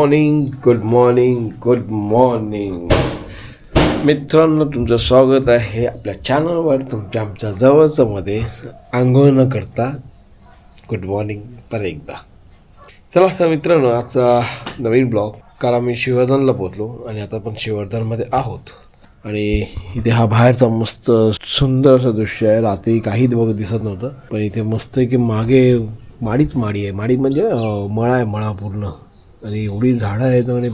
Morning good morning good morning मित्रांनो तुमचं स्वागत आहे आपल्या चॅनलवर तुमच्या आमच्या जवळचं मध्ये आंघोळ न करता गुड मॉर्निंग पर एकदा. चला सर मित्रांनो आजचा नवीन ब्लॉग काल आम्ही शिवर्धनला पोचलो आणि आता आपण शिवर्धनमध्ये आहोत. आणि इथे हा बाहेरचा मस्त सुंदर असं दृश्य आहे. रात्री काहीच बघ दिसत नव्हतं पण इथे मस्त आहे की मागे माडीच माडी आहे. माडी म्हणजे मळा आहे मळा पूर्ण. आणि एवढी झाडं आहेत आणि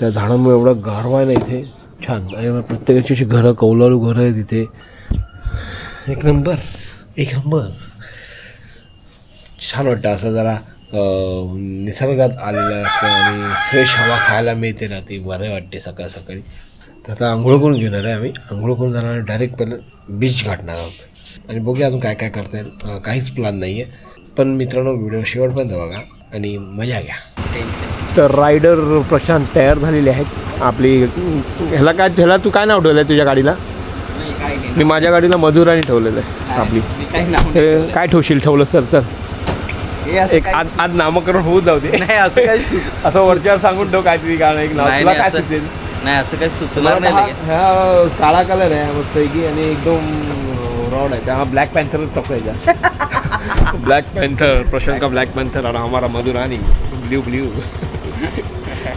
त्या झाडांमुळे एवढा गारवा आहे ना इथे. छान. आणि प्रत्येकाची अशी घरं कौलारू घरं आहेत इथे. एक नंबर. एक नंबर. छान वाटतं असं जरा निसर्गात आलेलं असतं आणि फ्रेश हवा खायला मिळते ना ती बरं वाटते सकाळ सकाळी. तर आता आंघोळ करून घेणार आहे आम्ही. आंघोळ करून जाणार डायरेक्ट पहिलं बीच गाठणार आहोत. आणि बघूया अजून काय काय करता येईल काहीच प्लॅन नाही आहे पण मित्रांनो व्हिडिओ शेवटपर्यंत बघा. आणि मजा घ्या. तर रायडर प्रशांत तयार झालेले आहेत. आपली ह्याला काय ह्याला तू काय नाव ठेवलं आहे तुझ्या गाडीला? काय मी माझ्या गाडीला मधुराणी ठेवलेलं आहे आपली. काय ठेवशील? ठेवलं सर तर हे असं एक आज आज नामकरण होऊ जाऊ दे. नाही असं काही सुच असं वरच्यावर सांगून ठेव काहीतरी गाणं एक नाव. तुला काय सुचेल? नाही असं काही सुचणार नाही हा काळा कलर आहे मस्त की आणि एकदम रॉड आहे. हा ब्लॅक पॅन्थर टाकायचा ब्लॅक पॅन्थर प्रशांत का ब्लॅक पॅन्थर आणि हमारा मधुराणी ब्ल्यू ब्ल्यू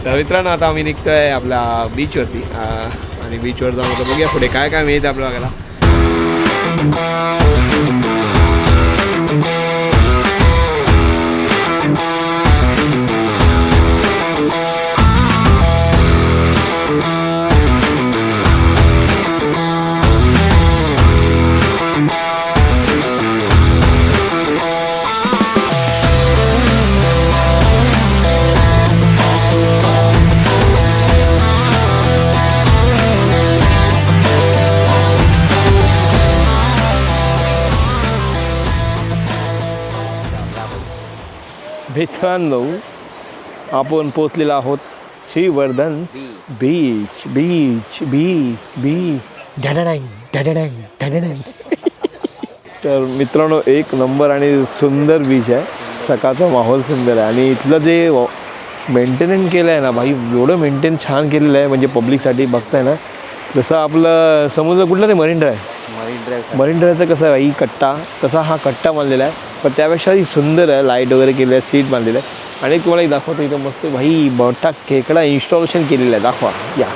तर मित्रांनो आता आम्ही निघतोय आपल्या बीचवरती आणि बीचवर जाऊन आता बघूया पुढे काय काय मिळतं आपल्याला. मित्रांनो आपण पोचलेलो आहोत Shrivardhan beach beach beach beach डॅडॅडॅंग डॅडॅडॅंग डॅडॅडॅंग तर मित्रांनो एक नंबर आणि सुंदर बीच आहे. सकाळचा माहोल सुंदर आहे. आणि इथलं जे मेंटेनन्स केलं आहे ना भाई एवढं मेंटेन छान केलेलं आहे म्हणजे पब्लिकसाठी बघताय ना. जसं आपलं समुद्र कुठलं ते marine drive marine drive marine ड्राईव्हचा कसं आहे ही कट्टा. तसा हा कट्टा बांधलेला आहे. पण त्यापेक्षा ही सुंदर आहे लाइट वगैरे केलेलं आहे सीट बांधलेलं आहे. आणि तुम्हाला एक दाखवतो इथं मस्त भाई मोठा खेकडा इन्स्टॉलेशन केलेलं आहे. दाखवा. या.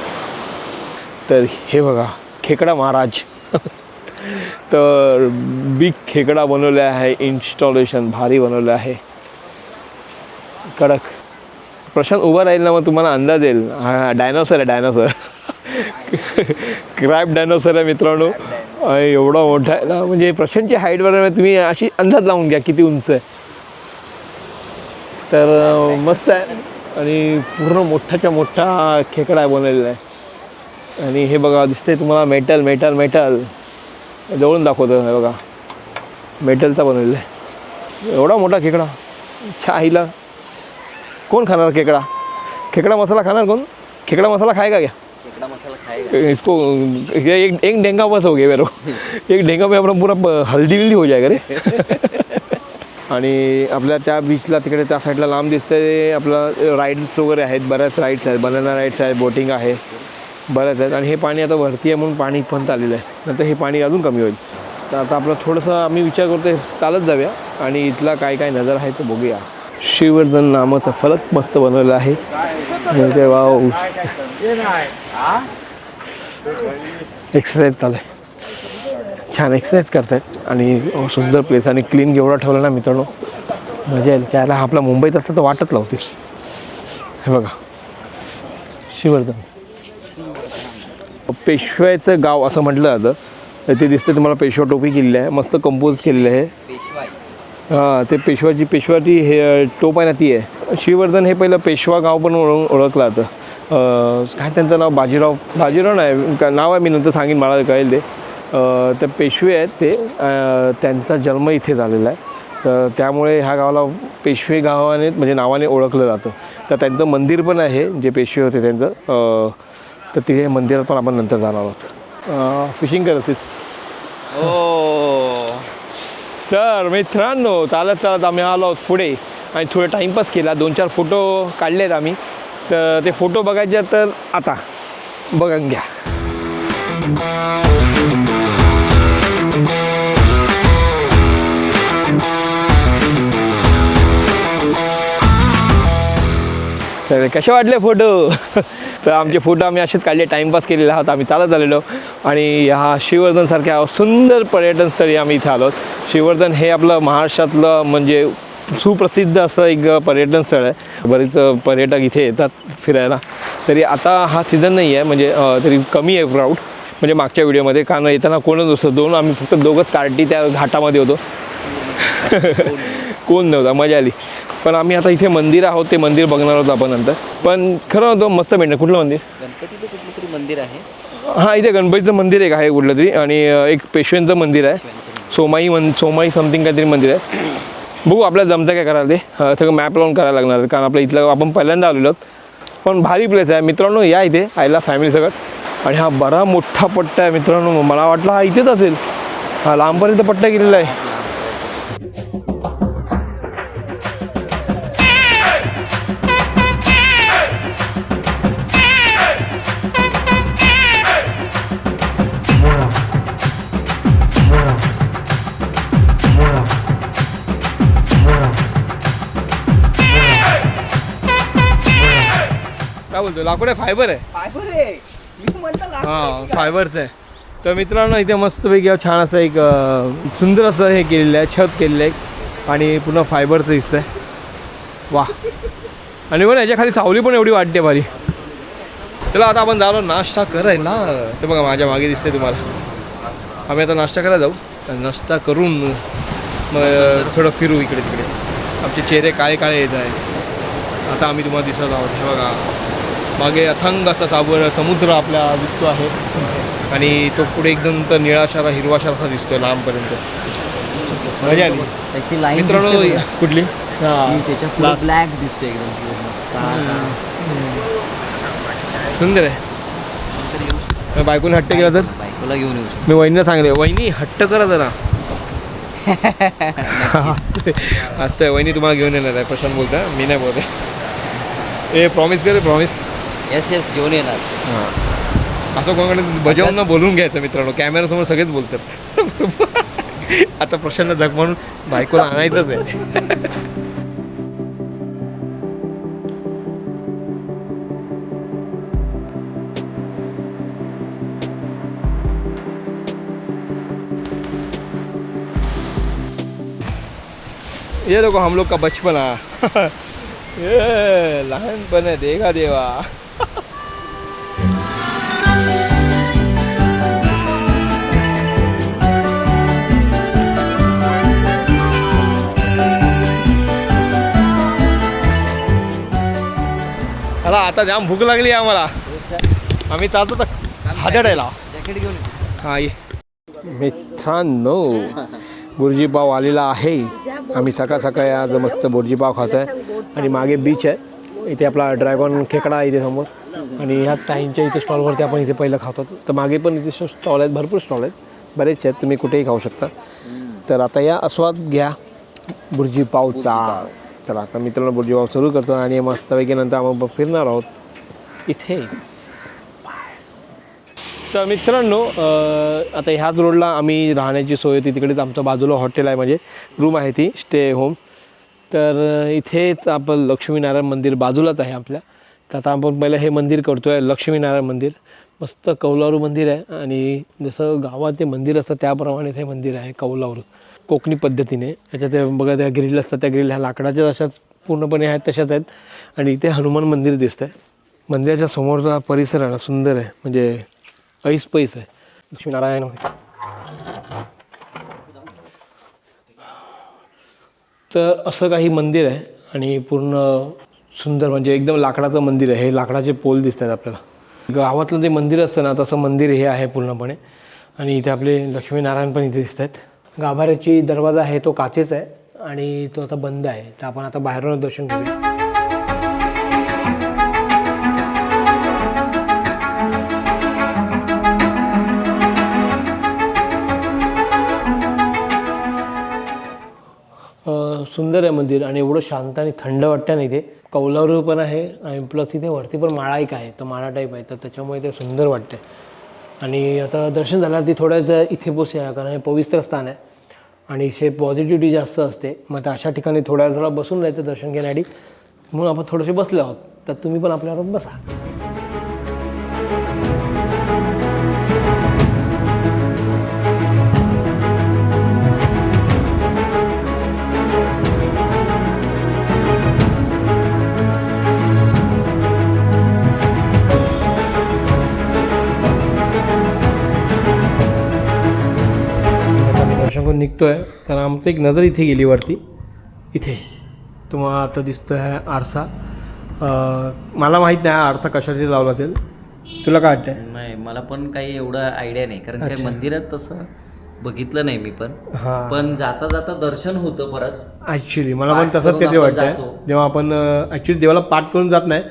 तर हे बघा खेकडा महाराज. तर बिग खेकडा बनवले आहे इन्स्टॉलेशन भारी बनवलं आहे. कडक. प्रशांत उभा राहील ना मग तुम्हाला अंदाज येईल. हा डायनोसर आहे डायनोसर क्रॅप डायनोसर आहे मित्रांनो. एवढा मोठा आहे ना म्हणजे प्रशांतची हाईटवर तुम्ही अशी अंदाज लावून घ्या किती उंच आहे. तर मस्त आहे. आणि पूर्ण मोठाच्या मोठा खेकडा बनवलेला आहे. आणि हे बघा दिसतंय तुम्हाला मेटल मेटल मेटल. जवळून दाखवतो हे बघा. मेटलचा बनवलेला आहे. एवढा मोठा खेकडा. छाईला. कोण खाणार खेकडा? खेकडा मसाला खाणार कोण? खेकडा मसाला खाय का घ्या? खेकडा मसाला खाएगा इसको ये एक एक ढेंगा बस हो गया मेरे एक ढेंगा में अपना पूरा हल्दी विल्दी हो जाएगा रे। आणि आपल्या त्या बीचला तिकडे त्या साईडला लांब दिसतंय आपलं राईड्स वगैरे आहेत बऱ्याच राईड्स आहेत. बनाना राईड्स आहेत बोटिंग आहे. बऱ्याच आहेत. आणि हे पाणी आता भरती आहे म्हणून पाणी पण आलेलं आहे. नंतर हे पाणी अजून कमी होईल. तर आता आपलं थोडंसं आम्ही विचार करतोय चालत जाऊया. आणि इथला काय काय नजर आहे ते बघूया. श्रीवर्धन नामाचा फलक मस्त बनवलं आहे. आणि ते वाव. एक्सरसाइज चालू आहे. छान एक्सरसाइज करतायत. आणि सुंदर प्लेस आणि क्लीन एवढा ठेवला ना मित्रांनो. मजा येईल. त्याला आपला मुंबईत असतं तर वाटत लावते हे बघा. शिवर्धन पेशव्याचं गाव असं म्हटलं जातं. ते दिसतं तुम्हाला पेशवा टोपी केलेली आहे. मस्त कंपोज केलेलं आहे. पेशवाई. हां ते पेशवाची पेशवाची हे टोप आहे ना ती आहे. श्रीवर्धन हे पहिलं पेशवा गाव पण ओळख ओळखलं जातं काय त्यांचं नाव? बाजीराव बाजीराव नाही का- नाव आहे मी नंतर सांगेन मला कळेल ते. तर पेशवे आहेत ते. त्यांचा जन्म इथे झालेला आहे. तर त्यामुळे ह्या गावाला पेशवे गावाने म्हणजे नावाने ओळखलं जातं. तर त्यांचं मंदिर पण आहे जे पेशवे होते त्यांचं. तर तिथे मंदिरात पण आपण नंतर जाणार आहोत. फिशिंग करत असतील. ओ तर मित्रांनो चालत चालत आम्ही आलो आहोत पुढे. आणि थोडं टाईमपास केला. दोन चार फोटो काढले आहेत आम्ही. तर ते फोटो बघायचे आहेत तर आता. बघून घ्या. तर कसे वाटले फोटो तर आमचे फोटो आम्ही असेच काढले. टाईमपास केलेले आहोत आम्ही चालत आलेलो. आणि ह्या श्रीवर्धनसारख्या सुंदर पर्यटनस्थळी आम्ही इथे आलो श्रीवर्धन हे आपलं महाराष्ट्रातलं म्हणजे सुप्रसिद्ध असं एक पर्यटन स्थळ आहे. बरेच पर्यटक इथे येतात फिरायला. तरी आता हा सीझन नाही आहे. म्हणजे तरी कमी आहे क्राऊड म्हणजे मागच्या व्हिडिओमध्ये कारण येताना कोणच नसतं. दोन आम्ही फक्त दोघंच कार्टी त्या घाटामध्ये होतो. कोण नव्हता? मजा आली. पण आम्ही आता इथे मंदिर आहोत ते मंदिर बघणार आहोत आपण नंतर. पण खरं होतं मस्त भेटणं कुठलं मंदिर? गणपतीचं कुठलं तरी मंदिर आहे. हां इथे गणपतीचं मंदिर एक आहे कुठलं तरी. आणि एक पेशव्यांचं मंदिर आहे. सोमाई मन सोमाई समथिंग काहीतरी मंदिर आहे. बघू आपल्याला जमतं काय करायला ते. सगळं मॅप लावून करायला लागणार. कारण आपलं इथलं आपण पहिल्यांदा आलेलो आहोत. पण भारी प्लेस आहे. मित्रांनो या इथे. आयला फॅमिली सगळं. आणि हा बरा मोठा पट्टा आहे मित्रांनो. मला वाटलं हा इथेच असेल. हा लांबपर्यंत पट्टा गेलेला आहे. बोलतो लाकूड आहे. फायबर आहे. हां फायबरचं आहे. तर मित्रांनो इथे मस्तपैकी छान असं एक अं, सुंदर असं हे केलेलं आहे छत केलेलं आहे. आणि पूर्ण फायबरचं दिसतं आहे वा आणि बघा याच्या खाली सावली पण एवढी वाटते भारी. चला आता आपण जालो नाश्ता करायला. ते बघा माझ्या मागे दिसते तुम्हाला. आम्ही आता नाश्ता करायला जाऊ. तर नाश्ता करून मग थोडं फिरू इकडे तिकडे आमचे चेहरे काळे काळे येत आहेत. आता आम्ही तुम्हाला दिसत आहोत. हे बघा. मागे अथंग असा साबर समुद्र आपल्या दिसतो आहे. आणि तो पुढे एकदम तर निळाशारा हिरवाशार असा दिसतोय लांबपर्यंत. मजा आली. त्याची लाईन मित्रांनो कुठली? हां. त्याच्या ब्लॅक दिसते एकदम. सुंदर आहे. बायकोने हट्ट केला तर? बायकोला घेऊन येऊ मी वहिनीला सांगले वहिनी हट्ट करा जरा. असतंय वहिनी तुम्हाला घेऊन येणार आहे. प्रशांत बोलता मी नाही बोलते ए प्रॉमिस करे प्रॉमिस येस येस घेऊन येणार. असं कोणाकडे बजावून बोलून घ्यायचं मित्रांनो कॅमेरासमोर सगळेच बोलतात. आता प्रसन्न जग म्हणून बायकोला आणायचंच आहे. ये देखो हम लोग का बचपना। ये लहानपण आहे देगा देवा। आता जाम भूक लागली आम्हाला. आम्ही चालतो तर हादडायला. हा ये. मित्रांनो बुर्जीपाव आलेला आहे. आम्ही सकाळ सकाळी आज मस्त बुर्जीपाव खातो आहे आणि मागे बीच आहे. इथे आपला ड्रॅगन खेकडा आहे इथे समोर. आणि ह्या ताईंच्या इथे स्टॉलवरती आपण इथे पहिलं खातो. तर मागे पण इथे स्टॉल आहेत भरपूर स्टॉल आहेत. बरेच आहेत तुम्ही कुठेही खाऊ शकता. तर आता या आस्वाद घ्या. बुर्जी पावचा चला आता मित्रांनो बुर्जी पाव सुरू करतो आणि मस्तपैकी नंतर आपण फिरणार आहोत इथे. तर मित्रांनो आता ह्याच रोडला आम्ही राहण्याची सोय होती. तिकडेच आमचं बाजूला हॉटेल आहे म्हणजे. रूम आहे ती स्टे होम. तर इथेच आपण लक्ष्मीनारायण मंदिर बाजूलाच आहे आपल्या. तर आता आपण पहिलं हे मंदिर करतो आहे लक्ष्मीनारायण मंदिर. मस्त कौलारू मंदिर आहे आणि जसं गावात ते मंदिर असतं त्याप्रमाणे हे मंदिर आहे कौलारू. कोकणी पद्धतीने. याच्यात ते बघा त्या ग्रिल असतात त्या ग्रिल ह्या लाकडाच्या अशाच पूर्णपणे आहेत तशाच आहेत. आणि इथे हनुमान मंदिर दिसतं आहे मंदिराच्या समोरचा परिसर आहे ना सुंदर आहे. म्हणजे ऐस पैस आहे. लक्ष्मीनारायण तर असं काही मंदिर आहे आणि पूर्ण सुंदर म्हणजे एकदम लाकडाचं मंदिर आहे. हे लाकडाचे पोल दिसत आहेत आपल्याला. गावातलं जे मंदिर असतं ना तसं मंदिर हे आहे पूर्णपणे. आणि इथे आपले लक्ष्मीनारायण पण इथे दिसत आहेत गाभाऱ्याची दरवाजा आहे तो काचेच आहे आणि तो आता बंद आहे. तर आपण आता बाहेरून दर्शन घेऊया. सुंदर आहे मंदिर आणि एवढं शांत आणि थंड वाटतं ना इथे. कौलारू पण आहे आणि प्लस तिथे वरती पण माळा एक आहे. तर माळा टाईप आहे. तर त्याच्यामुळे ते सुंदर वाटते आणि आता दर्शन झालं ती थोड्या इथे बसूया कारण हे पवित्र स्थान आहे. आणि इथे पॉझिटिव्हिटी जास्त असते. मग तर अशा ठिकाणी थोड्या वेळा बसून राहायचं दर्शन घेण्यासाठी म्हणून आपण थोडेसे बसले आहोत. तर तुम्ही पण आपल्याबरोबर बसा. आमचं एक नजर इथे गेली वरती. इथे. तुम्हाला आता दिसतो आहे आरसा मला माहीत नाही हा आरसा कशाची लावला असेल. तुला काय वाटतंय? नाही मला पण काही एवढं आयडिया नाही. कारण काय मंदिरात तसं बघितलं नाही मी पण. हां. पण जाता जाता दर्शन होतं परत. ॲक्च्युली मला पण पाठ तसंच करून काहीतरी आपण वाटतंय. जातो. जेव्हा आपण ॲक्च्युली देवाला पाठ करून जात नाही.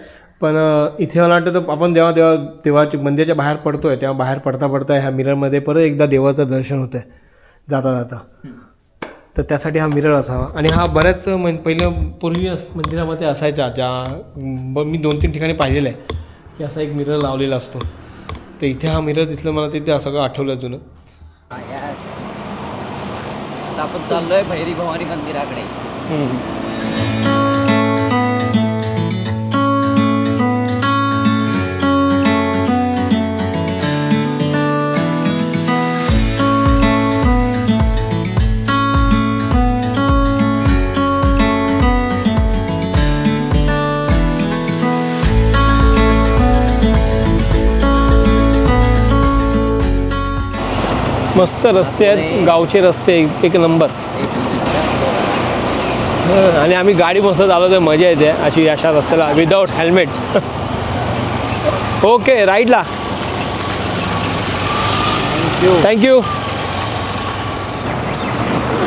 पण अं, इथे मला वाटतं तर आपण जेव्हा देवा देवाच्या मंदिराच्या बाहेर पडतोय तेव्हा बाहेर पडता पडता ह्या मिररमध्ये परत एकदा देवाचं दर्शन होतंय. जाता जाता तर त्यासाठी हा मिरर असावा. आणि हा बऱ्याच मन पहिलं पूर्वी अस- मंदिरामध्ये असायचा ज्या ब- मी दोन तीन ठिकाणी पाहिलेलं आहे की असा एक मिरर लावलेला असतो. तर इथे हा मिरर दिसलं मला तिथे सगळं आठवलं जुनं. आपण चाललोय भैरी भवानी मंदिराकडे. मस्त रस्ते आहेत. गावचे रस्ते एक- नंबर. आणि आम्ही गाडी मस्त आलो तर मजा येते. अशी अशा रस्त्याला without helmet okay राईटला thank you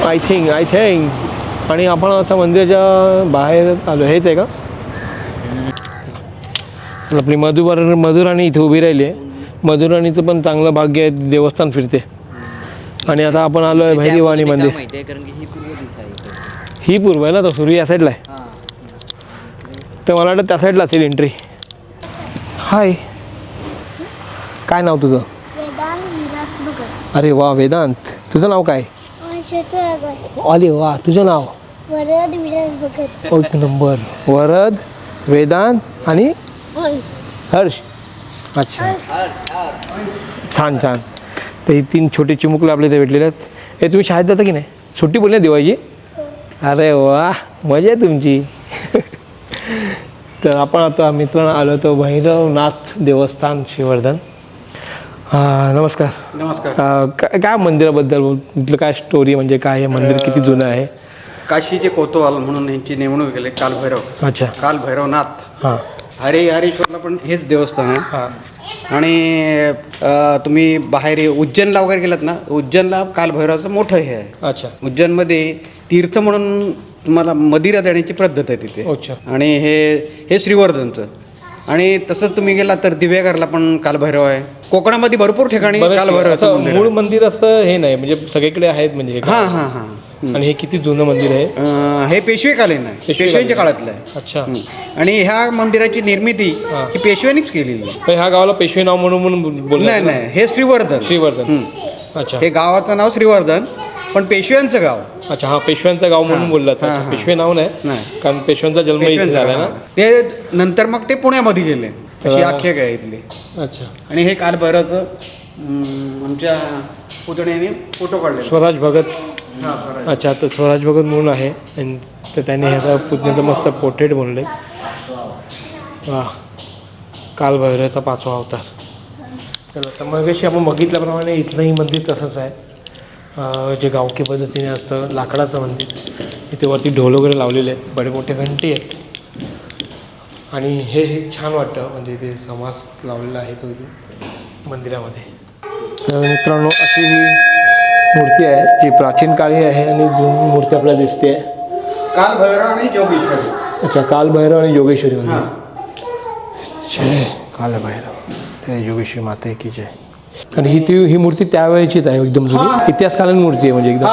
I think I think आणि आपण आता मंदिराच्या बाहेर आलो. हेच आहे का? आपली मधुबर मधुराणी इथे उभी राहिली आहे. मधुराणीचं पण चांगलं भाग्य आहे देवस्थान फिरते. आणि आता आपण आलो आहे भैरीवाणी मंदिर. माहिती आहे? कारण की ही पूर्व दिशा आहे इथे. ही पूर्व आहे ना तर सूर्य या साईडला आहे. हा. तर मला वाटतं त्या साईडला असेल एंट्री हाय काय नाव तुझं? वेदांत विराज भगत अरे वा वेदांत. तुझं नाव काय? अरे वा तुझं नाव? वरद विराज भगत नंबर. वरद वेदांत आणि हर्ष. अच्छा. छान छान. तर ही तीन छोटे चिमुकले आपल्या इथे भेटलेले आहेत. हे तुम्ही शाळेत जाता की नाही? सुट्टी बोलली ना दिवाळीची? अरे वा मजा आहे तुमची. तर आपण आता मित्रांनो आलो तो भैरवनाथ देवस्थान श्रीवर्धन हां नमस्कार. नमस्कार. काय काय मंदिराबद्दल? इथलं काय स्टोरी म्हणजे काय? हे मंदिर किती जुनं आहे? काशीचे कोतवाल म्हणून यांची नेमणूक केली कालभैरव अच्छा. कालभैरवनाथ हां. हरे हरेश्वरला पण हेच देवस्थान आहे. हां. आणि तुम्ही बाहेर उज्जैनला वगैरे गेलात ना उज्जैनला कालभैरवाचं मोठं हे आहे. अच्छा. उज्जैनमध्ये तीर्थ म्हणून तुम्हाला मदिरा देण्याची पद्धत आहे तिथे. अच्छा. आणि हे हे श्रीवर्धनचं. आणि तसंच तुम्ही गेला तर दिव्यागरला पण कालभैरव आहे. कोकणामध्ये भरपूर ठिकाणी असं मंदिर मूळ. मंदिर असं हे नाही म्हणजे सगळीकडे आहेत म्हणजे हे हां हां हां. आणि हे किती जुनं मंदिर आहे? अं, हे पेशवेकालीन आहे. पेशवेकालीन. पेशव्यांच्या काळातलं आहे. अच्छा. हं. आणि ह्या मंदिराची निर्मिती हां. ही पेशव्यांनीच केलेली आहे. ह्या गावाला पेशवे नाव म्हणून नाही नाही. हे श्रीवर्धन. श्रीवर्धन. हं. अच्छा. हे गावाचं नाव श्रीवर्धन. पण पेशव्यांचं गाव. अच्छा हा पेशव्यांचं गाव म्हणून. बोललं हां, हां. पेशवे नाव नाही नाही. कारण पेशव्यांचा जन्म इथे पेशव्यांचं झाला गाव. ना हां. ते नंतर मग ते पुण्यामध्ये गेले. अशी तर- आख्यायिका आहे इथली. अच्छा. आणि हे कालभैरवाचं अं, आमच्या पुतण्याने फोटो काढले स्वराज भगत. अच्छा तर स्वराज भगत म्हणून आहे. आणि तर त्याने ह्याचा पुतण्याचं मस्त पोर्ट्रेट बनवले वा. कालभैरवाचा पाचवा अवतार. तर आता मग आपण बघितल्याप्रमाणे इथलंही मंदिर तसंच आहे. जे गावकी पद्धतीने असतं लाकडाचं मंदिर. इथे वरती ढोल वगैरे लावलेले आहेत. बडे मोठे घंटी आहेत. आणि हे हे छान वाटतं. म्हणजे इथे समाज लावलेला आहे तो मंदिरामध्ये. तर मित्रांनो अशी ही मूर्ती आहे जी प्राचीन काळी आहे आणि जुनी मूर्ती आपल्याला दिसते कालभैरव आणि जोगेश्वर. अच्छा कालभैरव आणि योगेश्वरी मंदिर. जय कालभैरव जय योगेश्वरी माता की जय. आणि ही ती ही मूर्ती त्यावेळेचीच आहे एकदम जुनी. इतिहासकालीन मूर्ती आहे म्हणजे एकदम.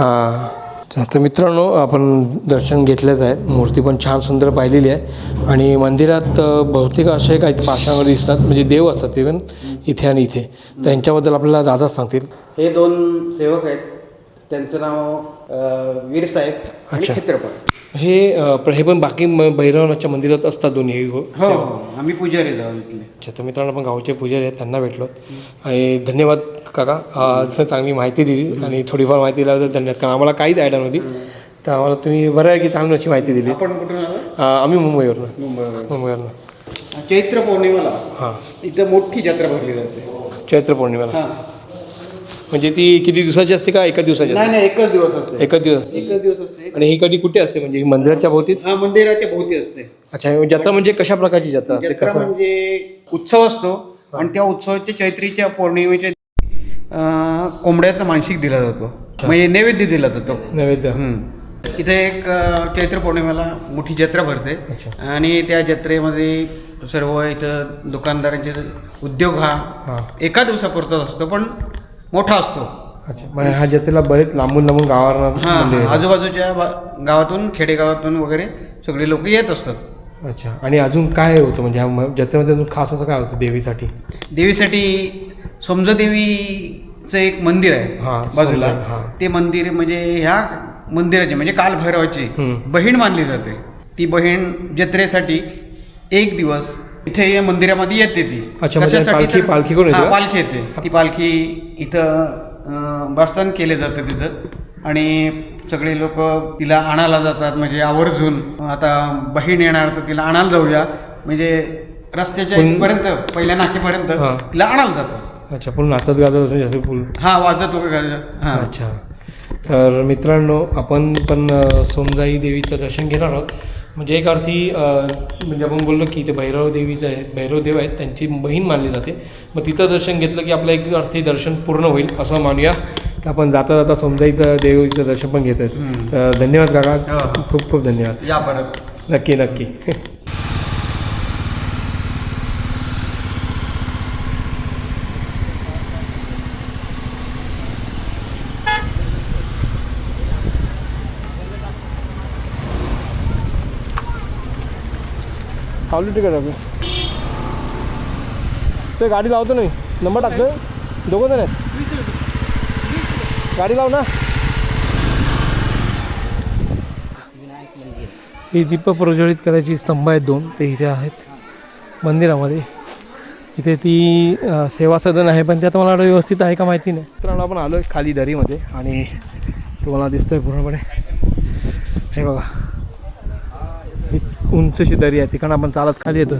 हां तर मित्रांनो आपण दर्शन घेतलेच आहे. मूर्ती पण छान सुंदर पाहिलेली आहे. आणि मंदिरात बहुतेक असे काही पाषाण दिसतात. म्हणजे देव असतात इवन इथे आणि इथे. त्यांच्याबद्दल आपल्याला दादाच सांगतील. हे दोन सेवक आहेत. त्यांचं नाव अ, वीर साहेब आणि अच्छा. क्षेत्रपट हे अ, प्र- हे पण बाकी म- भैरवनाथच्या मंदिरात असतात दोन्ही हे? गो- हो हो आम्ही पुजारी जाऊ इथले. अच्छा तर मित्रांनो आपण गावचे पुजारी आहेत त्यांना भेटलो. आणि धन्यवाद काका. अ, असं चांगली माहिती दिली आणि थोडीफार माहिती दिल्याबद्दल धन्यवाद. कारण आम्हाला काहीच आयडिया नव्हती. तर आम्हाला तुम्ही बरं आहे की चांगली अशी माहिती दिली. आपण कुठून आलो? अ, आम्ही मुंबईवरनं. मुंबईवर मुंबईवरनं. चैत्र पौर्णिमेला. हां. इथं मोठी जत्रा भरली जाते. चैत्र पौर्णिमेला. हा. म्हणजे ती किती दिवसाची असते का एका दिवसाची नाही नाही एकच दिवस असते. असते? एकच दिवस एकच दिवस असते. आणि ही कधी कुठे असते? म्हणजे मंदिराच्या भोवतीच? हा मंदिराच्या भोवती असते. अच्छा जत्रा म्हणजे कशा प्रकारची जत्रा असते? जत्रा कसं? म्हणजे उत्सव असतो आणि त्या उत्सवाच्या चैत्रीच्या पौर्णिमेच्या अं, कोंबड्याचा मानसिक दिला जातो. म्हणजे नैवेद्य दिला जातो. नैवेद्य. हम्म. इथे एक अं, चैत्र पौर्णिमेला मोठी जत्रा भरते. अच्छा. आणि त्या जत्रेमध्ये सर्व इथं दुकानदारांचे उद्योग हा हां. एका दिवसापुरताच असतो पण मोठा असतो. अच्छा म्हणजे ह्या जत्रेला बरेच लांबून लांबून गावावर हा आजूबाजूच्या बा- गावातून खेडेगावातून वगैरे सगळे लोक येत असतात. अच्छा आणि अजून काय होतं? म्हणजे ह्या म- जत्रेमध्ये अजून खास असं काय होतं देवीसाठी? देवीसाठी समजदेवीचं एक मंदिर हा, आहे बाजूला. समजा, हा. ते मंदिर म्हणजे ह्या मंदिराची म्हणजे कालभैरवाची हम्म. बहीण मानली जाते. ती बहीण जत्रेसाठी एक दिवस इथे या मंदिरामध्ये येते ती. अच्छा, म्हणजे कशासाठी पालखी- तर- पालखी करून येते? हा, का? पालखी येते. ती पालखी इथं बसताना केले जाते तिथं. आणि सगळे लोक तिला आणायला जातात म्हणजे आवर्जून. आता बहीण येणार तर तिला आणायला जाऊया. म्हणजे रस्त्याच्या पण- इथपर्यंत पहिल्या नाक्यापर्यंत हा. तिला आणायला जातात. अच्छा पण नाचत गाजत असं जास्त फुल. हा वाजत वगैरे हा. अच्छा. तर मित्रांनो आपण पण अ, सोमजाई देवीचं दर्शन घेणार आहोत. म्हणजे एक अर्थी म्हणजे आपण बोललो की ते भैरव देवीचं आहे भैरव देव आहेत त्यांची बहीण मानली जाते. मग तिथं दर्शन घेतलं की आपलं एक अर्थी दर्शन पूर्ण होईल असं मानूया. आपण जाता जाता सोमजाईचं देवीचं दर्शन पण घेत आहेत धन्यवाद काका. हो. खूप खूप धन्यवाद. या परत. नक्की नक्की. खावली तिकडे आपली ते गाडी लावतो नाही नंबर टाकतो दोघं जण आहेत. गाडी लाव ना. हे दीप प्रज्वलित करायची स्तंभ आहेत दोन ते इथे आहेत मंदिरामध्ये. इथे ती सेवा सदन आहे पण त्यात मला वाटतं व्यवस्थित आहे का माहिती नाही. मित्रांनो आपण आलो आहे खाली दरीमध्ये आणि तुम्हाला दिसतंय पूर्णपणे. हे बघा. उंच उंचशी दरी आहे तिकडं आपण चालत खाली येतो.